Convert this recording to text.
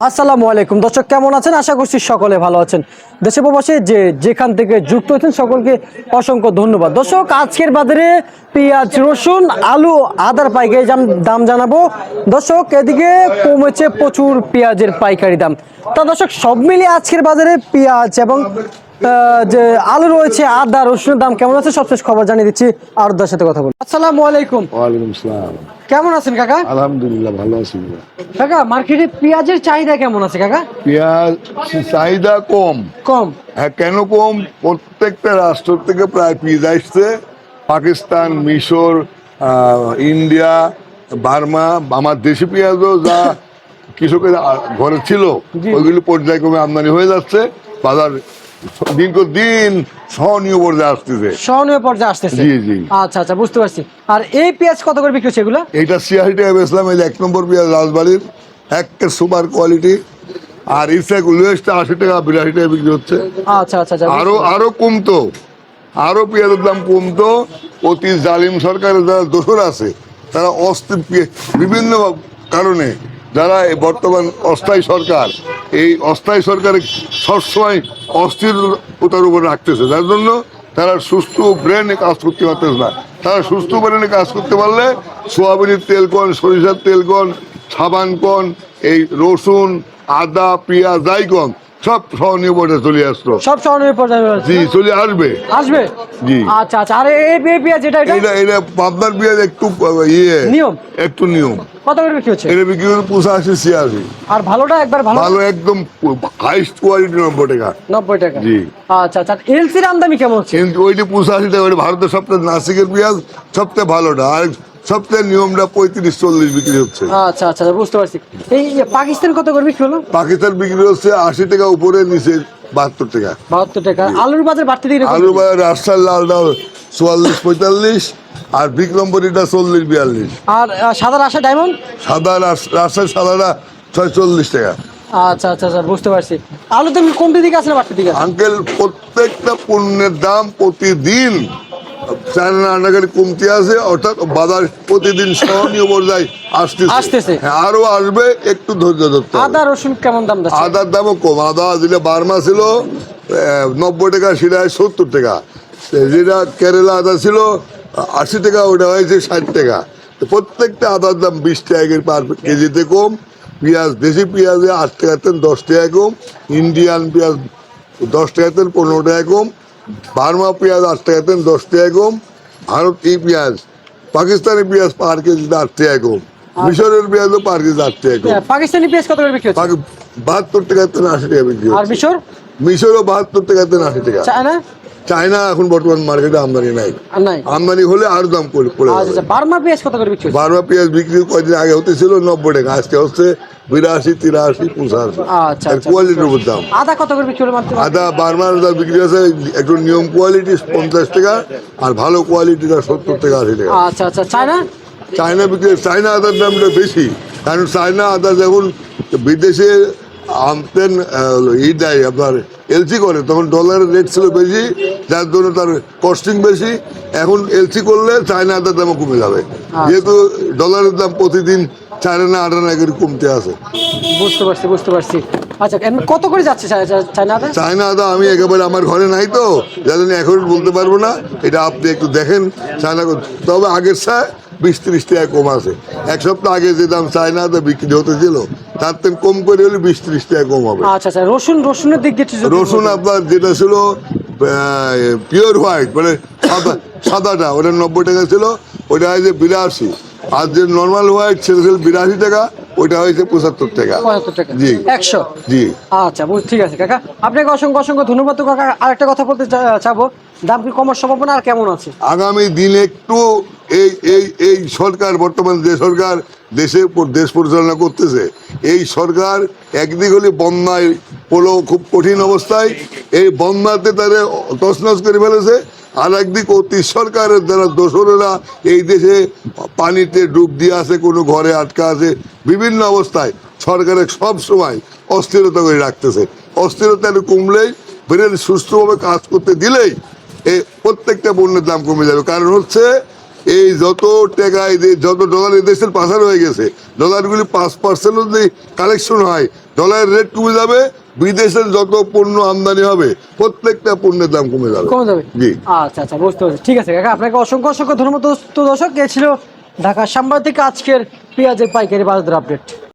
আসসালামু আলাইকুম। দর্শক, কেমন আছেন? আশা করছি সকলে ভালো আছেন। দেশে প্রবাসে যে যেখান থেকে যুক্ত হয়েছেন সকলকে অসংখ্য ধন্যবাদ। দর্শক, আজকের বাজারে পেঁয়াজ, রসুন, আলু, আদার পাইকারি দাম জানাব। দর্শক, এদিকে কমেছে প্রচুর পেঁয়াজের পাইকারি দাম। তা দর্শক, সব মিলিয়ে আজকের বাজারে পেঁয়াজ এবং যে আলু রয়েছে আদা রসুনের দাম কেমন আছে? সবশেষ খবর জানিয়ে দিচ্ছি। আরদার সাথে কথা বলি আসসালামু আলাইকুম। ওয়ালাইকুম সালাম কেমন আছেন কাকা? আলহামদুলিল্লাহ ভালো আছি। কাকা মার্কেটে পেঁয়াজের চাহিদা কেমন আছে কাকা? পেঁয়াজ চাহিদা কম। কম? হ্যাঁ কেন কম? প্রত্যেকটা রাষ্ট্র থেকে প্রায় পেঁয়াজ আসছে। পাকিস্তান মিশর ইন্ডিয়া বার্মা আমার দেশি পেঁয়াজও যা কৃষকের ঘরে ছিল। ওইগুলো পর্যায়ক্রমে আমদানি হয়ে যাচ্ছে। বাজার দিন সহনীয় পর্যায়ে আসতেছে। সহনীয় পর্যায়ে আসতেছে? জি, জি। আচ্ছা আচ্ছা বুঝতে পারছি। আর এই পেঁয়াজ কত করে বিক্রি হচ্ছে এগুলো? ছিয়াশি টাকা বেচলাম এই এক নম্বর পেঁয়াজ রাজবাড়ির। একটা সুপার কোয়ালিটি। আর ইসা লোয়েস্টটা আশি টাকা বিরাশি টাকা বিক্রি হচ্ছে। আচ্ছা আচ্ছা আচ্ছা আরও আরও কমতো। আরও পেঁয়াজের দাম কমতো। অতি জালিম সরকারের যারা দোষর আছে তারা অস্থির বিভিন্ন কারণে যারা এই বর্তমান অস্থায়ী সরকার, এই অস্থায়ী সরকার সবসময় অস্থিরতার উপর রাখতেছে। যার জন্য তারা সুস্থ ব্রেনে কাজ করতে পারতেছে না। তারা সুস্থ ব্রেনে কাজ করতে পারলে সোয়াবিনের তেল কন, সরিষার তেল কন, সাবান কন, এই রসুন, আদা, পেঁয়াজ, যাই কন সব সহনীয় পর্যায়ে চলে আসলো। সব সহনীয় পর্যায়ে জি চলে আসবে। আসবে? জি। আচ্ছা আচ্ছা আর এই পেঁয়াজ এটা? এটা এটা পাবনার পেঁয়াজ একটু ইয়ে। নিয়ম? একটু নিয়ম। কত করে বিক্রি হচ্ছে? এটা বিক্রি করে পঁচাশি ছিয়াশি। আর ভালোটা একবার ভালো? ভালো একদম হাইস্ট কোয়ালিটি নব্বই টাকা। নব্বই টাকা। জি। আচ্ছা আচ্ছা এলসির আমদানি কেমন হচ্ছে? ওইটি পঁচাশি টাকা ওইটা ভারতের সবচেয়ে নাসিকের পেঁয়াজ সবচেয়ে ভালোটা। আর সবচেয়ে নিয়মটা পঁয়ত্রিশ চল্লিশ বিক্রি হচ্ছে। আচ্ছা আচ্ছা বুঝতে পারছি। এই যে পাকিস্তান কত করে বিক্রি হলো? পাকিস্তান বিক্রি হচ্ছে আশি টাকা উপরে নিচে বাহাত্তর টাকা। বাহাত্তর টাকা। আলুর বাজার বাড়তে দিয়ে আলু বাজার রাজশাহী লাল ডাল চুয়াল্লিশ পঁয়তাল্লিশ আর বিক্রমপুরিটা চল্লিশ বিয়াল্লিশ। আর সাদা রাশা ডায়মন্ড? সাদা রাজশাহী সাদাটা ছয় চল্লিশ টাকা। আচ্ছা আচ্ছা আচ্ছা বুঝতে পারছি। আলু তুমি কমতে দিকে আছে বাড়তে দিকে আঙ্কেল প্রত্যেকটা পণ্যের দাম প্রতিদিন চার নাগারি কমতে আছে অর্থাৎ বাজার প্রতিদিন সহনীয় পর্যায়ে আসতেছে। হ্যাঁ, আরও আসবে একটু ধৈর্য ধরতে আদা রসুন কেমন দাম আদার দামও কম। আদা যেটা বার্মা ছিল নব্বই টাকা সেটা সত্তর টাকা। যেটা কেরালা আদা ছিল আশি টাকা ওটা হয়েছে ষাট টাকা। প্রত্যেকটা আদার দাম বিশ টাকা পার কেজিতে কম। পেঁয়াজ দেশি পেঁয়াজে আট টাকা দশ টাকা কম। ইন্ডিয়ান পেঁয়াজ দশ টাকা পনেরো টাকা কম। বার্মা পেঁয়াজ আট টাকা তেল দশ টাকা কম ভারত এই পেঁয়াজ পাকিস্তানি পেঁয়াজ পার কেজি আট টাকা কম মিশরের পেঁয়াজও পার কেজি আট টাকা কম হ্যাঁ, পাকিস্তানি পেঁয়াজ কত করে বিক্রি হচ্ছে? বাহাত্তর টাকা থেকে আশি টাকা বিক্রি আর মিশর? মিশরও বাহাত্তর টাকা থেকে আশি টাকা। চায়না? চায়না এখন বর্তমান মার্কেটে আমদানি নাই। আমদানি হলে আরও দাম পড়ে আচ্ছা আচ্ছা বার্মা পেঁয়াজ কত করে বিক্রি বারমা পেঁয়াজ বিক্রি কয়েকদিন আগে হতে ছিল নব্বই টাকা আজকে হচ্ছে বিরাশি তিরাশি পঁচাশি। আচ্ছা, আচ্ছা। কোয়ালিটির উপর দাম। আদা কত করে বিক্রি আদা বার্মার দাম বিক্রি আছে একটু নিয়ম কোয়ালিটি পঞ্চাশ টাকা আর ভালো কোয়ালিটিটা সত্তর টাকা আশি টাকা। আচ্ছা আচ্ছা চায়না? চায়না বিক্রি চায়না আদার দামটা বেশি কারণ চায়না আদা যখন বিদেশে আমতেন ই দেয় আপনার এলসি করে তখন ডলারের রেট ছিল বেশি যার জন্য তার কস্টিং বেশি। এখন এলসি করলে চায়না আদার দামও কমে যাবে। যেহেতু ডলারের দাম প্রতিদিন চার আনা আট আনা করে কমতে আছে। বুঝতে পারছি বুঝতে পারছি। আচ্ছা কত করে যাচ্ছে চায়না আমি একেবারে আমার ঘরে নাই তো যার জন্য এখন বলতে পারব না। এটা আপনি একটু দেখেন চায়না তবে আগের চায় বিশ ত্রিশ টাকা কম আছে। এক সপ্তাহ আগে যে দাম চায়না আদা বিক্রি হতেছিল তার থেকে কম করে হলে বিশ ত্রিশ টাকা কম হবে। আচ্ছা আচ্ছা রসুন রসুনের দিক দিয়ে রসুন আপনার যেটা ছিল পিওর হোয়াইট মানে সাদা সাদাটা ওটা নব্বই টাকা ছিল ওটা হয়েছে বিরাশি। আর যে নর্মাল হোয়াইট সেটা ছিল বিরাশি টাকা ওটা হয়েছে পঁচাত্তর টাকা। জি। একশো? জি। আচ্ছা ঠিক আছে কাকা। আপনাকে অসংখ্য অসংখ্য ধন্যবাদ। কাকা আরেকটা কথা বলতে চাবো। দাম কি কমার সম্ভাবনা আর কেমন আছে? আগামী দিনে একটু এই এই এই সরকার বর্তমান যে সরকার দেশে দেশ পরিচালনা করতেছে এই সরকার একদিক হলে বন্যায় পড়ল খুব কঠিন অবস্থায়, এই বন্যাতে তারা তছনছ করে ফেলেছে, আর একদিক অতি সরকারের দ্বারা দোসরেরা এই দেশে পানিতে ডুব দিয়ে আছে, কোনো ঘরে আটকা আছে, বিভিন্ন অবস্থায় সরকারের সব সময় অস্থিরতা করে রাখতেছে। অস্থিরতা কমলেই বেরেন সুস্থভাবে কাজ করতে দিলেই, এই প্রত্যেকটা পণ্যের দাম কমে যাবে। কারণ হচ্ছে এই যত টাকা এই যত ডলার এদেশের দেশের পাচার হয়ে গেছে ডলারগুলি পাঁচ পার্সেন্ট যদি কালেকশন হয়। ডলারের রেট কমে যাবে বিদেশের যত পণ্য আমদানি হবে প্রত্যেকটা পণ্যের দাম কমে যাবে। কমে যাবে? জি। আচ্ছা আচ্ছা বুঝতে পারছি। ঠিক আছে কাকা আপনাকে অসংখ্য অসংখ্য ধন্যবাদ দর্শক। এ ছিল ঢাকা সাংবাদিক আজকের পেঁয়াজের পাইকারি বাজার আপডেট